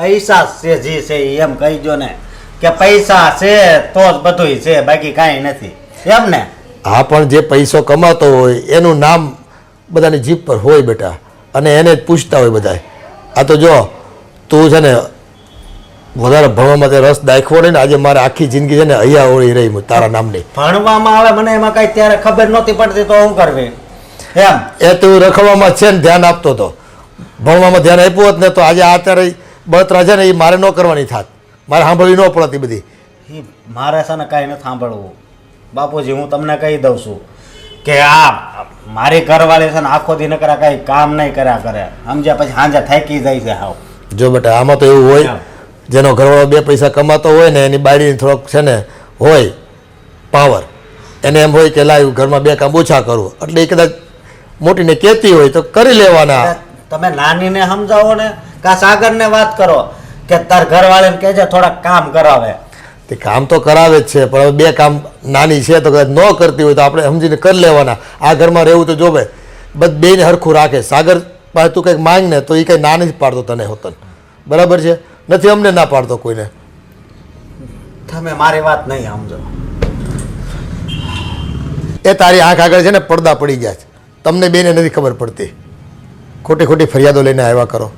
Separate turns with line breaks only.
પૈસા છે જે છે એમ કહી દો ને કે પૈસા છે તો જ બધુંય છે બાકી કાંઈ નથી. એમ ને?
હા પણ જે પૈસો કમાતો હોય એનું નામ બધાની જીભ પર હોય બેટા. અને એને જ પૂછતા હોય બધા આ તો જો તું છે ને વધારે ભણવામાં માટે રસ દાખવો ને આજે મારે આખી જિંદગી છે ને અહીંયા ઓળી રહી તારા નામની.
ભણવામાં આવે મને એમાં કઈ ત્યારે ખબર નહોતી પડતી તો હું કરવી. એમ.
એ તું રખવામાં છે ને ધ્યાન આપતો હતો ભણવામાં ધ્યાન આપ્યું હોત ને તો આજે આ અત્યારે બળતરા છે ને એ મારે ન કરવાની થાત. મારે સાંભળવી ન પડતી બધી.
મારે છે ને કાંઈ નથી સાંભળવું. બાપુજી હું તમને કહી દઉં છું કે આ મારી ઘરવાળી છે ને આખો દી નકરા કાંઈ કામ નહીં કર્યા કરે. સમજ્યા પછી સાંજે થાકી જાય છે હાવ.
જો બેટા આમાં તો એવું હોય જેનો ઘરવાળો બે પૈસા કમાતો હોય ને એની બાયડીને થોડોક છે ને હોય પાવર. એને એમ હોય કે લાવ ઘરમાં બે કામ ઓછા કરવું એટલે એ કદાચ મોટીને કહેતી હોય તો કરી લેવાના.
તમે નાનીને સમજાવો ને કા સાગરને વાત કરો કે તાર ઘરવાળીને કહેજે થોડાક કામ કરાવે.
તે કામ તો કરાવે જ છે પણ બે કામ નાની છે તો કદાચ ન કરતી હોય તો આપણે સમજીને કરી લેવાના. આ ઘરમાં રહેવું તો જોવે બસ બેને હરખું રાખે. સાગર પાસે તું કંઈક માંગ ને તો એ કંઈ ના નથી પાડતો તને હોતન બરાબર છે? નથી અમને ના પાડતો કોઈને.
તમે મારી વાત નહીં સમજો.
એ તારી આંખ આગળ છે ને પડદા પડી ગયા છે. તમને બેને નથી ખબર પડતી. ખોટી ખોટી ફરિયાદો લઈને આવ્યા કરો.